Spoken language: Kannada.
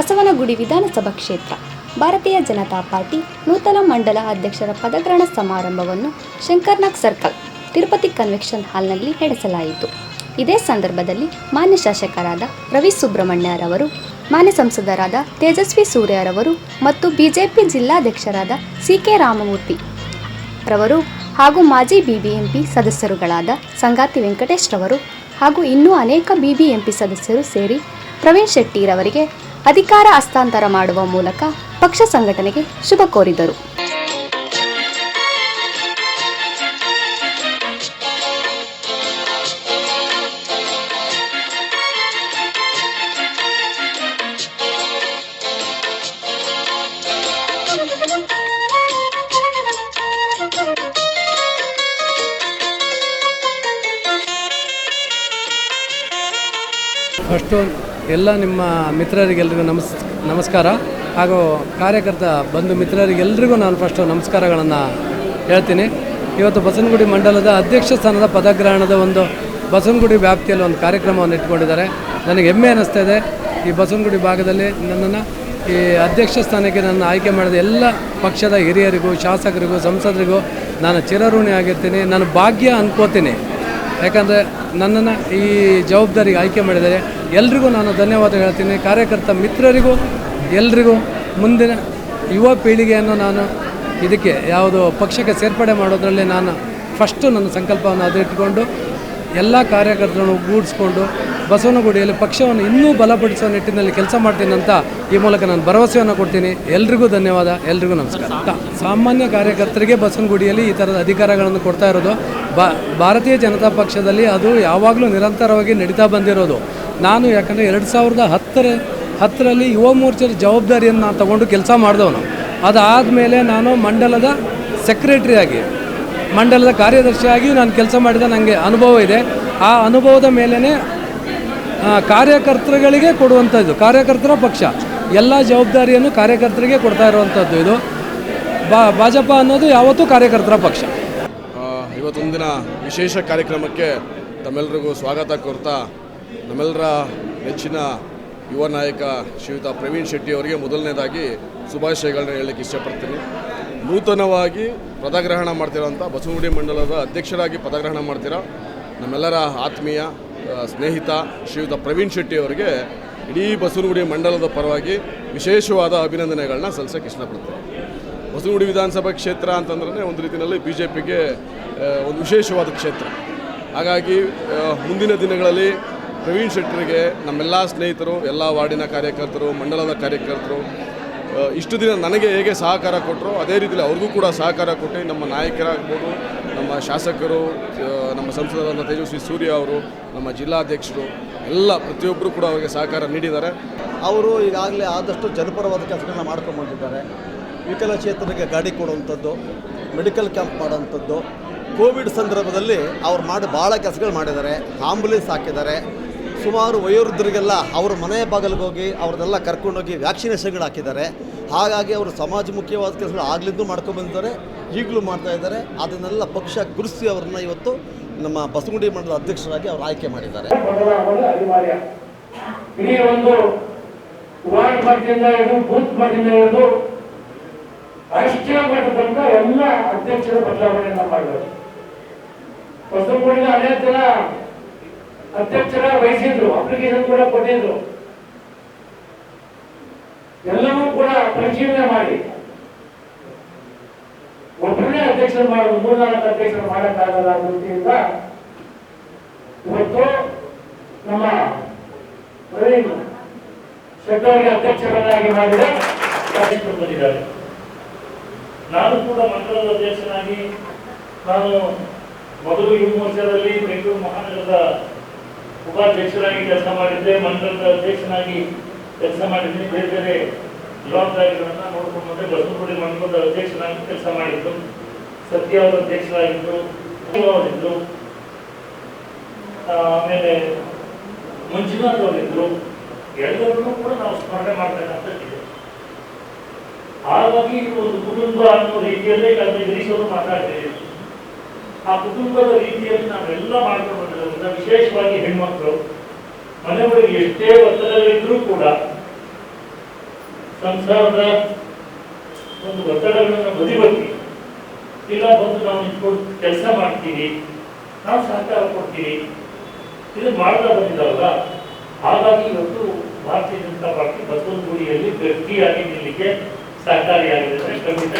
ಬಸವನಗುಡಿ ವಿಧಾನಸಭಾ ಕ್ಷೇತ್ರ. ಭಾರತೀಯ ಜನತಾ ಪಾರ್ಟಿ ನೂತನ ಮಂಡಲ ಅಧ್ಯಕ್ಷರ ಪದಗ್ರಹಣ ಸಮಾರಂಭವನ್ನು ಶಂಕರ್ನಾಗ್ ಸರ್ಕಲ್, ತಿರುಪತಿ ಕನ್ವೆನ್ಷನ್ ಹಾಲ್ನಲ್ಲಿ ನಡೆಸಲಾಯಿತು. ಇದೇ ಸಂದರ್ಭದಲ್ಲಿ ಮಾನ್ಯ ಶಾಸಕರಾದ ರವಿ ಸುಬ್ರಹ್ಮಣ್ಯರವರು, ಮಾನ್ಯ ಸಂಸದರಾದ ತೇಜಸ್ವಿ ಸೂರ್ಯರವರು ಮತ್ತು ಬಿಜೆಪಿ ಜಿಲ್ಲಾಧ್ಯಕ್ಷರಾದ ಸಿ ಕೆ ರಾಮಮೂರ್ತಿ ರವರು ಹಾಗೂ ಮಾಜಿ ಬಿಬಿಎಂಪಿ ಸದಸ್ಯರುಗಳಾದ ಸಂಗಾತಿ ವೆಂಕಟೇಶ್ ರವರು ಹಾಗೂ ಇನ್ನೂ ಅನೇಕ ಬಿಬಿಎಂಪಿ ಸದಸ್ಯರು ಸೇರಿ ಪ್ರವೀಣ್ ಶೆಟ್ಟಿರವರಿಗೆ ಅಧಿಕಾರ ಹಸ್ತಾಂತರ ಮಾಡುವ ಮೂಲಕ ಪಕ್ಷ ಸಂಘಟನೆಗೆ ಶುಭ ಕೋರಿದರು. ಫಸ್ಟು ಎಲ್ಲ ನಿಮ್ಮ ಮಿತ್ರರಿಗೆಲ್ರಿಗೂ ನಮಸ್, ನಮಸ್ಕಾರ. ಹಾಗೂ ಕಾರ್ಯಕರ್ತ ಬಂಧು ಮಿತ್ರರಿಗೆಲ್ರಿಗೂ ನಾನು ಫಸ್ಟು ನಮಸ್ಕಾರಗಳನ್ನು ಹೇಳ್ತೀನಿ. ಇವತ್ತು ಬಸವನಗುಡಿ ಮಂಡಲದ ಅಧ್ಯಕ್ಷ ಸ್ಥಾನದ ಪದಗ್ರಹಣದ ಒಂದು ಬಸವನಗುಡಿ ವ್ಯಾಪ್ತಿಯಲ್ಲಿ ಒಂದು ಕಾರ್ಯಕ್ರಮವನ್ನು ಇಟ್ಕೊಂಡಿದ್ದಾರೆ. ನನಗೆ ಹೆಮ್ಮೆ ಅನ್ನಿಸ್ತಾ ಇದೆ ಈ ಬಸವನಗುಡಿ ಭಾಗದಲ್ಲಿ ನನ್ನನ್ನು, ಈ ಅಧ್ಯಕ್ಷ ಸ್ಥಾನಕ್ಕೆ ನನ್ನ ಆಯ್ಕೆ ಮಾಡಿದ ಎಲ್ಲ ಪಕ್ಷದ ಹಿರಿಯರಿಗೂ, ಶಾಸಕರಿಗೂ, ಸಂಸದರಿಗೂ ನಾನು ಚಿರಋಣಿ ಆಗಿರ್ತೀನಿ. ನಾನು ಭಾಗ್ಯ ಅನ್ಕೋತೀನಿ. ಯಾಕಂದರೆ ನನ್ನನ್ನು ಈ ಜವಾಬ್ದಾರಿಗೆ ಆಯ್ಕೆ ಮಾಡಿದ್ದಾರೆ. ಎಲ್ರಿಗೂ ನಾನು ಧನ್ಯವಾದ ಹೇಳ್ತೀನಿ. ಕಾರ್ಯಕರ್ತ ಮಿತ್ರರಿಗೂ, ಎಲ್ರಿಗೂ ಮುಂದಿನ ಯುವ ಪೀಳಿಗೆಯನ್ನು ನಾನು ಇದಕ್ಕೆ ಯಾವುದು ಪಕ್ಷಕ್ಕೆ ಸೇರ್ಪಡೆ ಮಾಡೋದರಲ್ಲಿ ನಾನು ಫಸ್ಟು ನನ್ನ ಸಂಕಲ್ಪವನ್ನು ಅದಿಟ್ಕೊಂಡು ಎಲ್ಲ ಕಾರ್ಯಕರ್ತರನ್ನು ಗೂಡಿಸ್ಕೊಂಡು, ಬಸವನಗುಡಿಯಲ್ಲಿ ಪಕ್ಷವನ್ನು ಇನ್ನೂ ಬಲಪಡಿಸುವ ನಿಟ್ಟಿನಲ್ಲಿ ಕೆಲಸ ಮಾಡ್ತೀನಿ ಅಂತ ಈ ಮೂಲಕ ನಾನು ಭರವಸೆಯನ್ನು ಕೊಡ್ತೀನಿ. ಎಲ್ರಿಗೂ ಧನ್ಯವಾದ, ಎಲ್ರಿಗೂ ನಮಸ್ಕಾರ. ಸಾಮಾನ್ಯ ಕಾರ್ಯಕರ್ತರಿಗೆ ಬಸವನಗುಡಿಯಲ್ಲಿ ಈ ಥರದ ಅಧಿಕಾರಗಳನ್ನು ಕೊಡ್ತಾ ಇರೋದು ಭಾರತೀಯ ಜನತಾ ಪಕ್ಷದಲ್ಲಿ ಅದು ಯಾವಾಗಲೂ ನಿರಂತರವಾಗಿ ನಡೀತಾ ಬಂದಿರೋದು. ನಾನು ಯಾಕಂದರೆ ಎರಡು ಸಾವಿರದ ಹತ್ತರ, ಹತ್ತರಲ್ಲಿ ಯುವ ಮೋರ್ಚಾದ ಜವಾಬ್ದಾರಿಯನ್ನು ನಾನು ತಗೊಂಡು ಕೆಲಸ ಮಾಡಿದವನು. ಅದಾದಮೇಲೆ ನಾನು ಮಂಡಲದ ಸೆಕ್ರೆಟರಿಯಾಗಿ ಮಂಡಲದ ಕಾರ್ಯದರ್ಶಿಯಾಗಿಯೂ ನಾನು ಕೆಲಸ ಮಾಡಿದ ನನಗೆ ಅನುಭವ ಇದೆ. ಆ ಅನುಭವದ ಮೇಲೇ ಕಾರ್ಯಕರ್ತರುಗಳಿಗೆ ಕೊಡುವಂಥದ್ದು ಕಾರ್ಯಕರ್ತರ ಪಕ್ಷ. ಎಲ್ಲ ಜವಾಬ್ದಾರಿಯನ್ನು ಕಾರ್ಯಕರ್ತರಿಗೆ ಕೊಡ್ತಾ ಇರುವಂಥದ್ದು ಇದು. ಬಾ, ಭಾಜಪ ಅನ್ನೋದು ಯಾವತ್ತೂ ಕಾರ್ಯಕರ್ತರ ಪಕ್ಷ. ಇವತ್ತೊಂದಿನ ವಿಶೇಷ ಕಾರ್ಯಕ್ರಮಕ್ಕೆ ತಮ್ಮೆಲ್ಲರಿಗೂ ಸ್ವಾಗತ ಕೋರ್ತಾ ನಮ್ಮೆಲ್ಲರ ನೆಚ್ಚಿನ ಯುವ ನಾಯಕ ಶ್ರೀಯುತ ಪ್ರವೀಣ್ ಶೆಟ್ಟಿ ಅವರಿಗೆ ಮೊದಲನೇದಾಗಿ ಶುಭಾಶಯಗಳನ್ನ ಹೇಳಲಿಕ್ಕೆ ಇಷ್ಟಪಡ್ತೀನಿ. ನೂತನವಾಗಿ ಪದಗ್ರಹಣ ಮಾಡ್ತಿರೋಂಥ ಬಸವನಗುಡಿ ಮಂಡಲದ ಅಧ್ಯಕ್ಷರಾಗಿ ಪದಗ್ರಹಣ ಮಾಡ್ತಿರೋ? ನಮ್ಮೆಲ್ಲರ ಆತ್ಮೀಯ ಸ್ನೇಹಿತ ಶ್ರೀಯುತ ಪ್ರವೀಣ್ ಶೆಟ್ಟಿ ಅವರಿಗೆ ಇಡೀ ಬಸವನಗುಡಿ ಮಂಡಲದ ಪರವಾಗಿ ವಿಶೇಷವಾದ ಅಭಿನಂದನೆಗಳನ್ನ ಸಲ್ಲಿಸೋಕೆ ಇಷ್ಟಪಡ್ತೀನಿ. ಬಸವನಗುಡಿ ವಿಧಾನಸಭಾ ಕ್ಷೇತ್ರ ಅಂತಂದ್ರೆ ಒಂದು ರೀತಿಯಲ್ಲಿ ಬಿ ಜೆ ಪಿಗೆ ಒಂದು ವಿಶೇಷವಾದ ಕ್ಷೇತ್ರ. ಹಾಗಾಗಿ ಮುಂದಿನ ದಿನಗಳಲ್ಲಿ ಪ್ರವೀಣ್ ಶೆಟ್ಟರಿಗೆ ನಮ್ಮೆಲ್ಲ ಸ್ನೇಹಿತರು, ಎಲ್ಲ ವಾರ್ಡಿನ ಕಾರ್ಯಕರ್ತರು, ಮಂಡಲದ ಕಾರ್ಯಕರ್ತರು ಇಷ್ಟು ದಿನ ನನಗೆ ಹೇಗೆ ಸಹಕಾರ ಕೊಟ್ಟರು ಅದೇ ರೀತಿಯಲ್ಲಿ ಅವ್ರಿಗೂ ಕೂಡ ಸಹಕಾರ ಕೊಟ್ಟು ನಮ್ಮ ನಾಯಕರಾಗ್ಬೋದು, ನಮ್ಮ ಶಾಸಕರು ನಮ್ಮ ಸಂಸದರಾದ ತೇಜಸ್ವಿ ಸೂರ್ಯ ಅವರು, ನಮ್ಮ ಜಿಲ್ಲಾಧ್ಯಕ್ಷರು, ಎಲ್ಲ ಪ್ರತಿಯೊಬ್ಬರು ಕೂಡ ಅವರಿಗೆ ಸಹಕಾರ ನೀಡಿದ್ದಾರೆ. ಅವರು ಈಗಾಗಲೇ ಆದಷ್ಟು ಜನಪರವಾದ ಕೆಲಸಗಳನ್ನ ಮಾಡ್ಕೊಂಡು ಬಂದಿದ್ದಾರೆ. ವಿಕಲಚೇತನಿಗೆ ಗಾಡಿ ಕೊಡುವಂಥದ್ದು, ಮೆಡಿಕಲ್ ಕ್ಯಾಂಪ್ ಮಾಡೋವಂಥದ್ದು. ಕೋವಿಡ್ ಸಂದರ್ಭದಲ್ಲಿ ಅವ್ರು ಮಾಡಿ ಭಾಳ ಕೆಲಸಗಳು ಮಾಡಿದ್ದಾರೆ. ಆಂಬುಲೆನ್ಸ್ ಹಾಕಿದ್ದಾರೆ. ಸುಮಾರು ವಯೋವೃದ್ಧರಿಗೆಲ್ಲ ಅವ್ರ ಮನೆ ಬಾಗಿಲಿಗೆ ಹೋಗಿ ಅವ್ರನ್ನೆಲ್ಲ ಕರ್ಕೊಂಡೋಗಿ ವ್ಯಾಕ್ಸಿನೇಷನ್ಗಳು ಹಾಕಿದ್ದಾರೆ. ಹಾಗಾಗಿ ಅವರು ಸಮಾಜ ಮುಖ್ಯವಾದ ಕೆಲಸಗಳು ಮಾಡ್ಕೊಂಡು ಬಂದಿದ್ದಾರೆ, ಈಗಲೂ ಮಾಡ್ತಾ ಇದ್ದಾರೆ. ಅದನ್ನೆಲ್ಲ ಪಕ್ಷ ಗುರುಸಿ ಅವ್ರನ್ನ ಇವತ್ತು ನಮ್ಮ ಬಸಗುಂಡಿ ಮಂಡಲ ಅಧ್ಯಕ್ಷರಾಗಿ ಅವರು ಆಯ್ಕೆ ಮಾಡಿದ್ದಾರೆ. ಮಟ್ಟದಿಂದ ಮಟ್ಟದಿಂದ ರಾಷ್ಟ್ರೀಯ ಮಟ್ಟ ಎಲ್ಲ ಅಧ್ಯಕ್ಷರ ಬದಲಾವಣೆಯನ್ನ ಮಾಡಬೇಕು ಬಸವನಗುಡಿನ ಅನೇಕ ಜನ ಅಧ್ಯಕ್ಷರ ವಹಿಸಿದ್ರು ಅಪ್ಲಿಕೇಶನ್ ಕೂಡ ಕೊಟ್ಟಿದ್ರು. ಎಲ್ಲವೂ ಕೂಡ ಪರಿಶೀಲನೆ ಮಾಡಿ. ಒಬ್ಬನೇ ಅಧ್ಯಕ್ಷರು ಮಾಡೋದು, ಮೂರ್ನಾಲ್ಕು ಅಧ್ಯಕ್ಷರು ಮಾಡಕ್ಕಾಗಲ್ಲ ದೃಷ್ಟಿಯಿಂದ ಇವತ್ತು ನಮ್ಮ ಪ್ರವೀಣ್ ಶೆಟ್ಟವರಿಗೆ ಅಧ್ಯಕ್ಷರನ್ನಾಗಿ ಮಾಡಿದ ಬಂದಿದ್ದಾರೆ. ನಾನು ಕೂಡ ಮಂಡಲದ ಅಧ್ಯಕ್ಷನಾಗಿ ನಾನು ಮೊದಲು ಯುವ ಮೋರ್ಚಾದಲ್ಲಿ ಬೆಂಗಳೂರು ಮಹಾನಗರದ ಉಪಾಧ್ಯಕ್ಷರಾಗಿ ಕೆಲಸ ಮಾಡಿದ್ದೆ ಮಂಡಲದ ಅಧ್ಯಕ್ಷನಾಗಿ ಕೆಲಸ ಮಾಡಿದ್ರೆ ಬೇರೆ ಬೇರೆ ಜವಾಬ್ದಾರಿಗಳನ್ನ ನೋಡ್ಕೊಂಡು ಬಂದೆ ಬಸವನಗುಡಿ ಮಂಡಲದ ಅಧ್ಯಕ್ಷನಾಗಿ ಕೆಲಸ ಮಾಡಿದ್ದು ಸತ್ಯ ಅವರ ಅಧ್ಯಕ್ಷರಾಗಿದ್ದು, ಅವರಿದ್ರು. ಆಮೇಲೆ ಮಂಜುನಾಥ್ ಅವರಿದ್ರು. ಎಲ್ಲರನ್ನೂ ಕೂಡ ನಾವು ಸ್ಮರಣೆ ಮಾಡ್ತಕ್ಕಂಥದ್ದಿದೆ ಹಾಗಾಗಿ ಒಂದು ಕುಟುಂಬ ಅನ್ನೋ ರೀತಿಯಲ್ಲೇ ಕಳೆದ ಗಿರೀಶ್ ಅವರು ಮಾತಾಡ್ತಿದ್ದೀವಿ ಆ ಕುಟುಂಬದ ರೀತಿಯಲ್ಲಿ ನಾವೆಲ್ಲ ಮಾಡ್ಕೊಂಡು ಬಂದಿರೋದ್ರಿಂದ ವಿಶೇಷವಾಗಿ ಹೆಣ್ಮಕ್ಳು ಮನೆಗಳಿಗೆ ಎಷ್ಟೇ ಒತ್ತಡಗಳಿದ್ರೂ ಕೂಡ ಸಂಸಾರದ ಒಂದು ಒತ್ತಡಗಳನ್ನು ಬದಿಗೊತ್ತಿ ಇಲ್ಲ ಬಂದು ನಾವು ನಿಂತ್ಕೊಂಡು ಕೆಲಸ ಮಾಡ್ತೀವಿ, ನಾವು ಸಹಕಾರ ಕೊಡ್ತೀವಿ ಇದು ಮಾಡ್ತಾ ಬಂದಿದ್ದಾವಲ್ಲ ಹಾಗಾಗಿ ಇವತ್ತು ಭಾರತೀಯ ಜನತಾ ಪಾರ್ಟಿ ಬಸವನಗುಡಿಯಲ್ಲಿ ಗಟ್ಟಿಯಾಗಿ ನಿಲ್ಲಲಿಕ್ಕೆ ಸಹಕಾರಿಯಾಗಿದೆ ಖಂಡಿತ.